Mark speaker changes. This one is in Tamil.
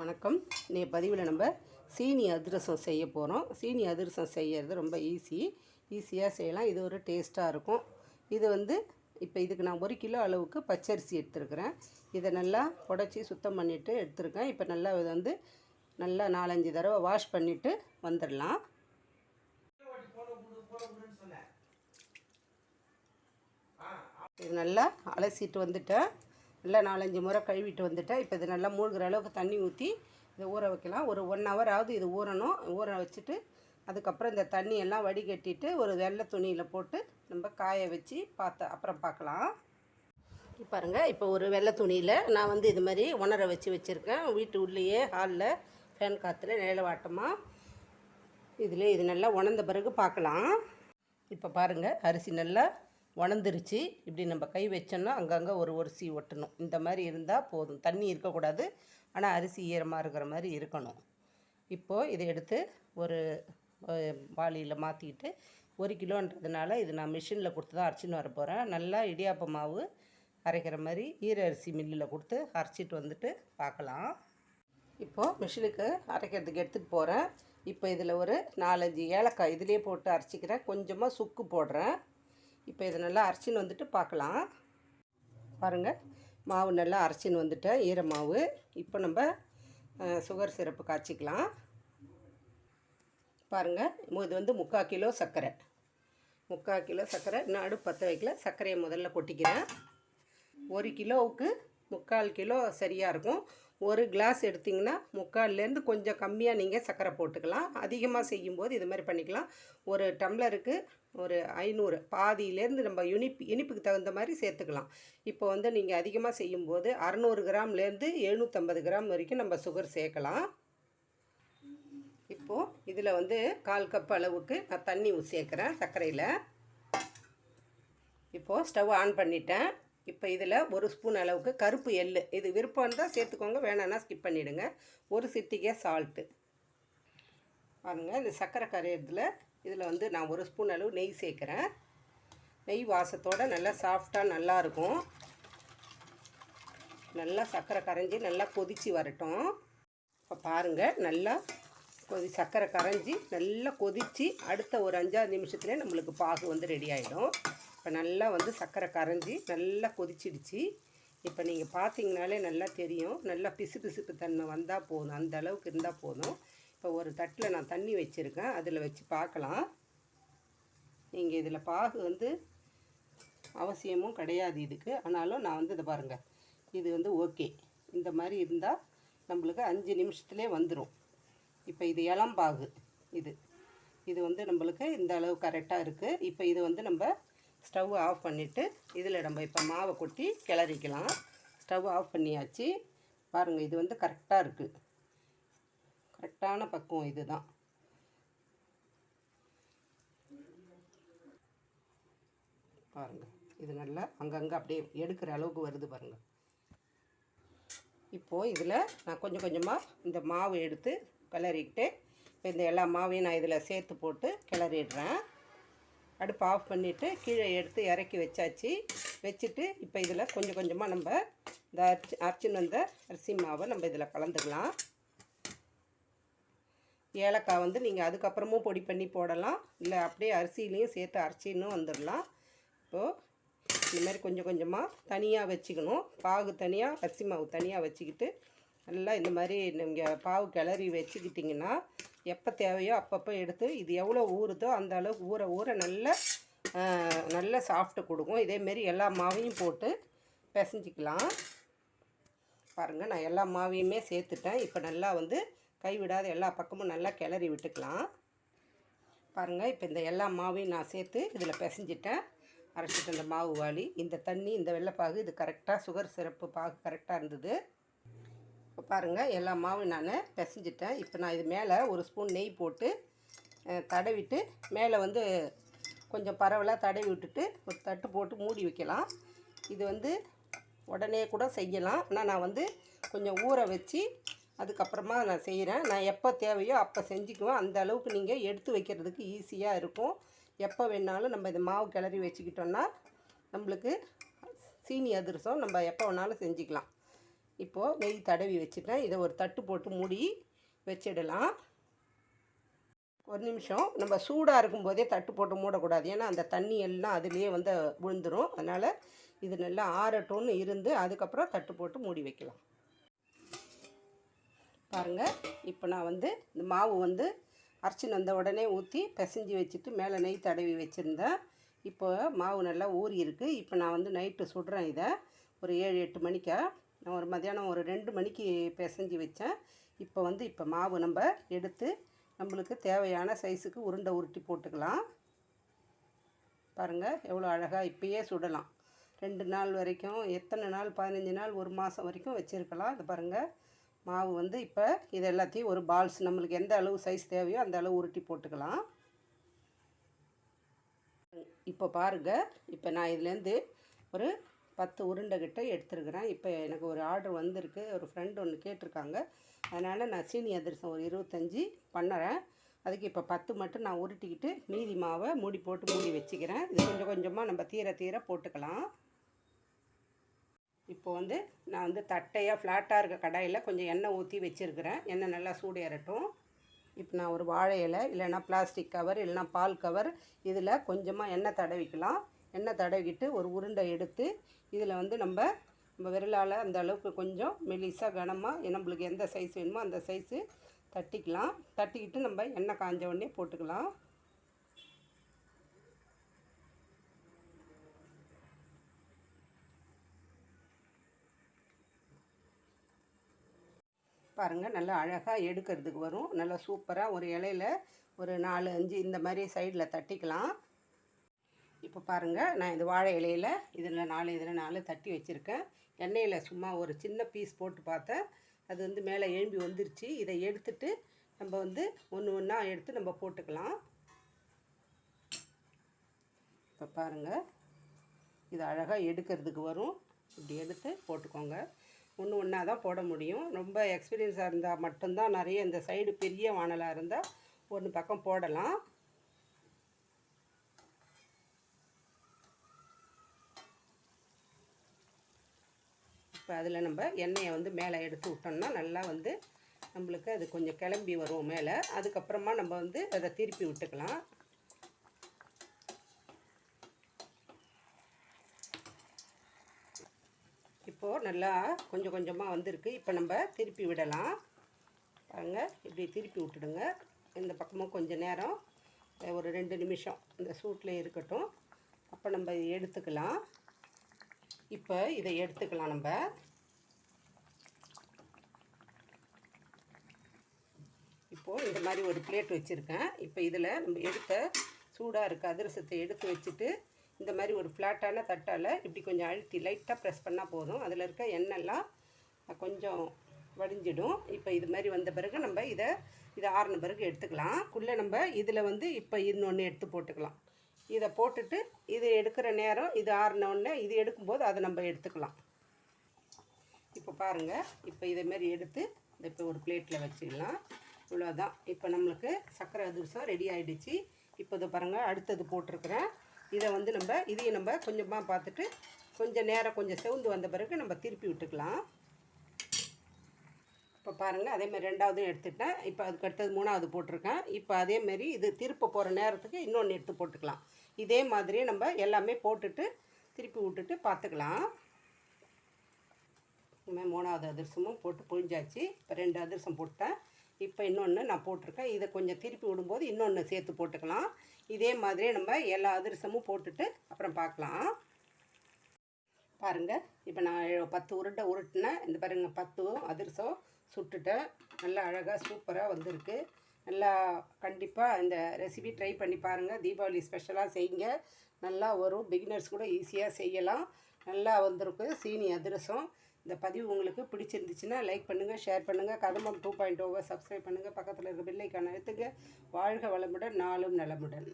Speaker 1: வணக்கம். இன்றைய பதிவில் நம்ம சீனி அதிரசம் செய்ய போகிறோம். சீனி அதிரசம் செய்யறது ரொம்ப ஈஸி. ஈஸியாக செய்யலாம். இது ஒரு டேஸ்ட்டாக இருக்கும். இது வந்து இப்போ இதுக்கு நான் ஒரு கிலோ அளவுக்கு பச்சரிசி எடுத்துருக்கிறேன். இதை நல்லா உடச்சி சுத்தம் பண்ணிவிட்டு எடுத்துருக்கேன். இப்போ நல்லா இதை வந்து நல்லா நாலஞ்சு தடவை வாஷ் பண்ணிவிட்டு வந்துடலாம். இது நல்லா அலசிட்டு வந்துட்டேன். நல்லா நாலஞ்சு முறை கழுவிட்டு வந்துட்டேன். இப்போ இது நல்லா மூழ்கிற அளவுக்கு தண்ணி ஊற்றி இதை ஊற வைக்கலாம். ஒரு ஒன் ஹவர் ஆகுது இது ஊறணும். ஊற வச்சுட்டு அதுக்கப்புறம் இந்த தண்ணி எல்லாம் வடிகட்டிட்டு ஒரு வெள்ளை துணியில் போட்டு நம்ம காய வச்சு பார்த்த அப்புறம் பார்க்கலாம். இப்போ இப்போ ஒரு வெள்ளை துணியில் நான் வந்து இது மாதிரி உணர வச்சு வச்சுருக்கேன். வீட்டு உள்ளேயே ஹாலில் ஃபேன் காற்றுல நிழவாட்டமாக இதில் இது நல்லா உணர்ந்த பிறகு பார்க்கலாம். இப்போ பாருங்கள் அரிசி நல்லா உணர்ந்துருச்சு இப்படி நம்ம கை வச்சோன்னா அங்கங்கே ஒரு ஒரிசி ஒட்டணும். இந்த மாதிரி இருந்தால் போதும். தண்ணி இருக்கக்கூடாது. ஆனால் அரிசி ஈரமாக இருக்கிற மாதிரி இருக்கணும். இப்போது இதை எடுத்து ஒரு வாளியில் மாற்றிக்கிட்டு ஒரு கிலோன்றதுனால இது நான் மிஷினில் கொடுத்து தான் அரைச்சின்னு வர போகிறேன் நல்லா இடியாப்ப மாவு அரைக்கிற மாதிரி ஈர அரிசி மில்லில் கொடுத்து அரைச்சிட்டு வந்துட்டு பார்க்கலாம். இப்போது மிஷினுக்கு அரைக்கிறதுக்கு எடுத்துகிட்டு போகிறேன் இப்போ இதில் ஒரு நாலஞ்சு ஏலக்காய் இதிலே போட்டு அரைச்சிக்கிறேன். கொஞ்சமாக சுக்கு போடுறேன். இப்போ இதை நல்லா அரைச்சின்னு வந்துட்டு பார்க்கலாம். பாருங்கள் மாவு நல்லா அரைச்சின்னு வந்துட்டேன் ஈர மாவு இப்போ நம்ம சுகர் சிரப்பு காய்ச்சிக்கலாம். பாருங்கள் இது வந்து முக்கால் கிலோ சர்க்கரை. முக்கால் கிலோ சர்க்கரை இன்னும் அடுப்பு பற்ற வைக்கல. சர்க்கரையை முதல்ல கொட்டிக்கிறேன். ஒரு கிலோவுக்கு முக்கால் கிலோ சரியாக இருக்கும். ஒரு கிளாஸ் எடுத்திங்கன்னா முக்கால்லேருந்து கொஞ்சம் கம்மியாக நீங்கள் சர்க்கரை போட்டுக்கலாம். அதிகமாக செய்யும்போது இது மாதிரி பண்ணிக்கலாம். ஒரு டம்ளருக்கு ஒரு ஐநூறு. பாதியிலேருந்து நம்ம இனிப்பு இனிப்புக்கு தகுந்த மாதிரி சேர்த்துக்கலாம். இப்போ வந்து நீங்கள் அதிகமாக செய்யும்போது அறநூறு கிராம்லேருந்து எழுநூற்றம்பது கிராம் வரைக்கும் நம்ம சுகர் சேர்க்கலாம். இப்போது இதில் வந்து கால் கப் அளவுக்கு நான் தண்ணி சேர்க்குறேன் சர்க்கரையில். இப்போது ஸ்டவ் ஆன் பண்ணிட்டேன். இப்போ இதில் ஒரு ஸ்பூன் அளவுக்கு கருப்பு எள்ளு. இது விருப்பம் இருந்தால் சேர்த்துக்கோங்க வேணான்னா ஸ்கிப் பண்ணிவிடுங்க ஒரு சிட்டிகை சால்ட்டு பாருங்கள் இந்த சர்க்கரை கரையிறதுல இதில் வந்து நான் ஒரு ஸ்பூன் அளவு நெய் சேர்க்குறேன். நெய் வாசத்தோட நல்லா சாஃப்டாக நல்லாயிருக்கும் நல்லா சர்க்கரை கரைஞ்சி நல்லா கொதிச்சு வரட்டும். இப்போ பாருங்கள் நல்லா கொதி சர்க்கரை கரைஞ்சி நல்லா கொதித்து அடுத்த ஒரு அஞ்சாறு நிமிஷத்துலேயே நம்மளுக்கு பாகு வந்து ரெடி ஆகிடும் இப்போ நல்லா வந்து சர்க்கரை கரைஞ்சி நல்லா கொதிச்சிடுச்சு. இப்போ நீங்கள் பார்த்தீங்கனாலே நல்லா தெரியும். நல்லா பிசு பிசுப்பு தன்மை வந்தால் போதும். அந்த அளவுக்கு இருந்தால் போதும். இப்போ ஒரு தட்டில் நான் தண்ணி வச்சுருக்கேன். அதில் வச்சு பார்க்கலாம். நீங்கள் இதில் பாகு வந்து அவசியமும் கிடையாது இதுக்கு. ஆனாலும் நான் வந்து இதை பாருங்கள் இது வந்து ஓகே. இந்த மாதிரி இருந்தால் நம்மளுக்கு அஞ்சு நிமிஷத்துலேயே வந்துடும் இப்போ இது இளம்பாகு. இது. இது வந்து நம்மளுக்கு இந்த அளவு கரெக்டாக இருக்குது இப்போ இது வந்து நம்ம ஸ்டவ் ஆஃப் பண்ணிவிட்டு இதில் நம்ம இப்போ மாவை கொட்டி கிளறிக்கலாம். ஸ்டவ் ஆஃப் பண்ணியாச்சு. பாருங்கள் இது வந்து கரெக்டாக இருக்குது கரெக்டான பக்குவம் இதுதான். பாருங்கள் இது நல்லா அங்கங்கே அப்படியே எடுக்கிற அளவுக்கு வருது பாருங்கள் இப்போது இதில் நான் கொஞ்சம் கொஞ்சமாக இந்த மாவு எடுத்து கிளறிக்கிட்டு இப்போ இந்த எல்லா மாவையும் நான் இதில் சேர்த்து போட்டு கிளறிடுறேன். அடுப்பு ஆஃப் பண்ணிவிட்டு கீழே எடுத்து இறக்கி வச்சாச்சு. வச்சுட்டு இப்போ இதில் கொஞ்சம் கொஞ்சமாக நம்ம இந்த அரிசி அரைச்சின்னு வந்த அரிசி மாவை நம்ம இதில் கலந்துக்கலாம். ஏலக்காய் வந்து நீங்கள் அதுக்கப்புறமும் பொடி பண்ணி போடலாம். இல்லை அப்படியே அரிசிலையும் சேர்த்து அரைச்சின்னு வந்துடலாம். இப்போது இந்த மாதிரி கொஞ்சம் கொஞ்சமாக தனியாக வச்சுக்கணும். பாகு தனியாக அரிசி மாவு தனியாக வச்சுக்கிட்டு நல்லா இந்த மாதிரி நீங்கள் பாவு கிளறி வச்சுக்கிட்டிங்கன்னா எப்போ தேவையோ அப்பப்போ எடுத்து இது எவ்வளோ ஊறுதோ அந்த அளவுக்கு ஊற ஊற நல்ல நல்ல சாஃப்ட்டு கொடுக்கும். இதேமாரி எல்லா மாவையும் போட்டு பிசைஞ்சிக்கலாம். பாருங்கள் நான் எல்லா மாவையுமே சேர்த்துட்டேன். இப்போ நல்லா வந்து கைவிடாத எல்லா பக்கமும் நல்லா கிளறி விட்டுக்கலாம். பாருங்கள் இப்போ இந்த எல்லா மாவையும் நான் சேர்த்து இதில் பிசைஞ்சிட்டேன். அரைச்சிட்டு இந்த மாவு வாளி இந்த தண்ணி இந்த வெள்ளைப்பாகு இது கரெக்டாக சுகர் சிரப்பு பாகு கரெக்டாக இருந்தது. பாருங்கள் எல்லா மாவும் நான் பிசைஞ்சிட்டேன். இப்போ நான் இது மேலே ஒரு ஸ்பூன் நெய் போட்டு தடவிட்டு மேலே வந்து கொஞ்சம் பரவலாக தடவி விட்டுட்டு ஒரு தட்டு போட்டு மூடி வைக்கலாம். இது வந்து உடனே கூட செய்யலாம். ஆனால் நான் வந்து கொஞ்சம் ஊற வச்சு அதுக்கப்புறமா நான் செய்கிறேன் நான் எப்போ தேவையோ அப்போ செஞ்சுக்குவேன். அந்த அளவுக்கு நீங்கள் எடுத்து வைக்கிறதுக்கு ஈஸியாக இருக்கும். எப்போ வேணாலும் நம்ம இந்த மாவு கிளறி வச்சுக்கிட்டோன்னா நம்மளுக்கு சீனி அதிரசம் நம்ம எப்போ வேணாலும் செஞ்சுக்கலாம். இப்போது நெய் தடவி வச்சுட்டேன் இதை ஒரு தட்டு போட்டு மூடி வச்சிடலாம். ஒரு நிமிஷம். நம்ம சூடாக இருக்கும்போதே தட்டு போட்டு மூடக்கூடாது. ஏன்னா அந்த தண்ணி எல்லாம் அதுலேயே வந்து விழுந்துடும் அதனால் இது நல்லா ஆறட்டும்னு இருந்து அதுக்கப்புறம் தட்டு போட்டு மூடி வைக்கலாம். பாருங்கள் இப்போ நான் வந்து இந்த மாவு வந்து அரைச்சின்னு வந்த உடனே ஊற்றி பிசைஞ்சு வச்சுட்டு மேலே நெய் தடவி வச்சுருந்தேன். இப்போ மாவு நல்லா ஊறி இருக்குது இப்போ நான் வந்து நைட்டு சுடுறேன் இதை. ஒரு ஏழு எட்டு மணிக்கா நான் ஒரு மதியானம் ஒரு ரெண்டு மணிக்கு பிசைஞ்சு வச்சேன். இப்போ வந்து இப்போ மாவு நம்ம எடுத்து நம்மளுக்கு தேவையான சைஸுக்கு உருண்டை உருட்டி போட்டுக்கலாம். பாருங்கள் எவ்வளோ அழகாக இப்பயே சுடலாம். ரெண்டு நாள் வரைக்கும் எத்தனை நாள் பதினஞ்சு நாள் ஒரு மாதம் வரைக்கும் வச்சுருக்கலாம். இது பாருங்கள் மாவு வந்து இப்போ இது எல்லாத்தையும் ஒரு பால்ஸ் நம்மளுக்கு எந்த அளவு சைஸ் தேவையோ அந்த அளவு உருட்டி போட்டுக்கலாம். இப்போ பாருங்கள் இப்போ நான் இதுலேருந்து ஒரு பத்து உருண்டை கிட்ட எடுத்துருக்கிறேன். இப்போ எனக்கு ஒரு ஆர்டர் வந்திருக்கு. ஒரு ஃப்ரெண்டு ஒன்று கேட்டிருக்காங்க. அதனால் நான் சீனி அதிரசம் ஒரு இருபத்தஞ்சி பண்ணுறேன். அதுக்கு இப்போ பத்து மட்டும் நான் உருட்டிக்கிட்டு மீதி மாவை மூடி போட்டு மூடி வச்சுக்கிறேன். இது கொஞ்சம் கொஞ்சமாக நம்ம தீர தீர போட்டுக்கலாம். இப்போ வந்து நான் வந்து தட்டையாக ஃப்ளாட்டாக இருக்க கடாயில் கொஞ்சம் எண்ணெய் ஊற்றி வச்சுருக்கிறேன். எண்ணெய் நல்லா சூடு ஏறட்டும். இப்போ நான் ஒரு வாழை இலை இல்லைன்னா பிளாஸ்டிக் கவர் இல்லைன்னா பால் கவர் இதில் கொஞ்சமாக எண்ணெய் தடவிக்கலாம். எண்ணெய் தடவிக்கிட்டு ஒரு உருண்டை எடுத்து இதில் வந்து நம்ம நம்ம விரலால் அந்த அளவுக்கு கொஞ்சம் மெலிசாக கனமாக நம்மளுக்கு எந்த சைஸ் வேணுமோ அந்த சைஸு தட்டிக்கலாம். தட்டிக்கிட்டு நம்ம எண்ணெய் காஞ்ச உடனே போட்டுக்கலாம். பாருங்கள் நல்லா அழகாக எடுக்கிறதுக்கு வரும். நல்லா சூப்பராக ஒரு இலையில ஒரு நாலு அஞ்சு இந்த மாதிரி சைடில் தட்டிக்கலாம். இப்போ பாருங்கள் நான் இந்த வாழை இலையில் இதில் நாலு இதில் நாலு தட்டி வச்சுருக்கேன். எண்ணெயில் சும்மா ஒரு சின்ன பீஸ் போட்டு பார்த்தேன். அது வந்து மேலே எழும்பி வந்துருச்சு. இதை எடுத்துட்டு நம்ம வந்து ஒன்று ஒன்றா எடுத்து நம்ம போட்டுக்கலாம். இப்போ பாருங்கள் இது அழகாக எடுக்கிறதுக்கு வரும். இப்படி எடுத்து போட்டுக்கோங்க. ஒன்று ஒன்றா தான் போட முடியும். ரொம்ப எக்ஸ்பீரியன்ஸாக இருந்தால் மட்டும்தான் நிறைய இந்த சைடு பெரிய வானலாக இருந்தால் ஒன்று பக்கம் போடலாம். இப்போ அதில் நம்ம எண்ணெயை வந்து மேலே எடுத்து விட்டோம்னா நல்லா வந்து நம்மளுக்கு அது கொஞ்சம் கிளம்பி வரும் மேலே. அதுக்கப்புறமா நம்ம வந்து அதை திருப்பி விட்டுக்கலாம். இப்போது நல்லா கொஞ்சம் கொஞ்சமாக வந்திருக்கு. இப்போ நம்ம திருப்பி விடலாம். பாருங்க இப்படி திருப்பி விட்டுடுங்க. இந்த பக்கமும் கொஞ்சம் நேரம் ஒரு ரெண்டு நிமிஷம். இந்த சூட்டில் இருக்கட்டும். அப்போ நம்ம எடுத்துக்கலாம். இப்போ இதை எடுத்துக்கலாம் நம்ம. இப்போது இந்த மாதிரி ஒரு பிளேட் வச்சுருக்கேன். இப்போ இதில் நம்ம எடுத்த சூடாக இருக்க அதிரசத்தை எடுத்து வச்சுட்டு இந்த மாதிரி ஒரு ஃப்ளாட்டான தட்டால் இப்படி கொஞ்சம் அழுத்தி லைட்டாக ப்ரெஸ் பண்ணால் போதும். அதில் இருக்க எண்ணெய்லாம் கொஞ்சம் வடிஞ்சிடும். இப்போ இது மாதிரி வந்த பிறகு நம்ம இதை இதை ஆறின பிறகு எடுத்துக்கலாம். குள்ளே நம்ம இதில் வந்து இப்போ இன்னொன்று எடுத்து போட்டுக்கலாம். இதை போட்டுட்டு இது எடுக்கிற நேரம் இது ஆறினோடனே இது எடுக்கும்போது அதை நம்ம எடுத்துக்கலாம். இப்போ பாருங்கள் இப்போ இதேமாரி எடுத்து இப்போ ஒரு பிளேட்டில் வச்சுக்கலாம் இவ்வளோதான் இப்போ நம்மளுக்கு சர்க்கரை அதிரசம் ரெடி ஆகிடுச்சு இப்போ இதை பாருங்கள் அடுத்தது போட்டிருக்கிறேன். இதை வந்து நம்ம இதையும் நம்ம கொஞ்சமாக பார்த்துட்டு கொஞ்சம் நேரம் கொஞ்சம் செவந்து வந்த பிறகு நம்ம திருப்பி விட்டுக்கலாம். இப்போ பாருங்கள் அதேமாதிரி ரெண்டாவதும் எடுத்துட்டேன். இப்போ அதுக்கு அடுத்தது மூணாவது போட்டிருக்கேன். இப்போ அதேமாரி இது திருப்ப போகிற நேரத்துக்கு இன்னொன்று எடுத்து போட்டுக்கலாம். இதே மாதிரியே நம்ம எல்லாமே போட்டுட்டு திருப்பி விட்டுட்டு பார்த்துக்கலாம். இனிமேல் மூணாவது அதிரசமும் போட்டு புழிஞ்சாச்சு. இப்போ ரெண்டு அதிரசம் போட்டேன். இப்போ இன்னொன்று நான் போட்டிருக்கேன். இதை கொஞ்சம் திருப்பி விடும்போது இன்னொன்று சேர்த்து போட்டுக்கலாம். இதே மாதிரியே நம்ம எல்லா அதிரசமும் போட்டுட்டு அப்புறம் பார்க்கலாம். பாருங்கள் இப்போ நான் பத்து உருண்டை உருட்டினேன். இந்த பாருங்கள் பத்து அதிரசம் சுட்டுட்டேன். நல்லா அழகாக சூப்பராக வந்திருக்கு. நல்லா கண்டிப்பாக இந்த ரெசிபி ட்ரை பண்ணி பாருங்கள் தீபாவளி ஸ்பெஷலாக செய்யுங்க. நல்லா வரும் பிகினர்ஸ் கூட ஈஸியாக செய்யலாம். நல்லா வந்திருக்கு. சீனி அதிரசம். இந்த பதிவு உங்களுக்கு பிடிச்சிருந்துச்சுன்னா லைக் பண்ணுங்கள் ஷேர் பண்ணுங்கள் Kadambam two point over oh subscribe பண்ணுங்கள் பக்கத்தில் இருக்க பில்லைக்கான எடுத்துங்க வாழ்க வளமுடன் நாளும் நலமுடன்.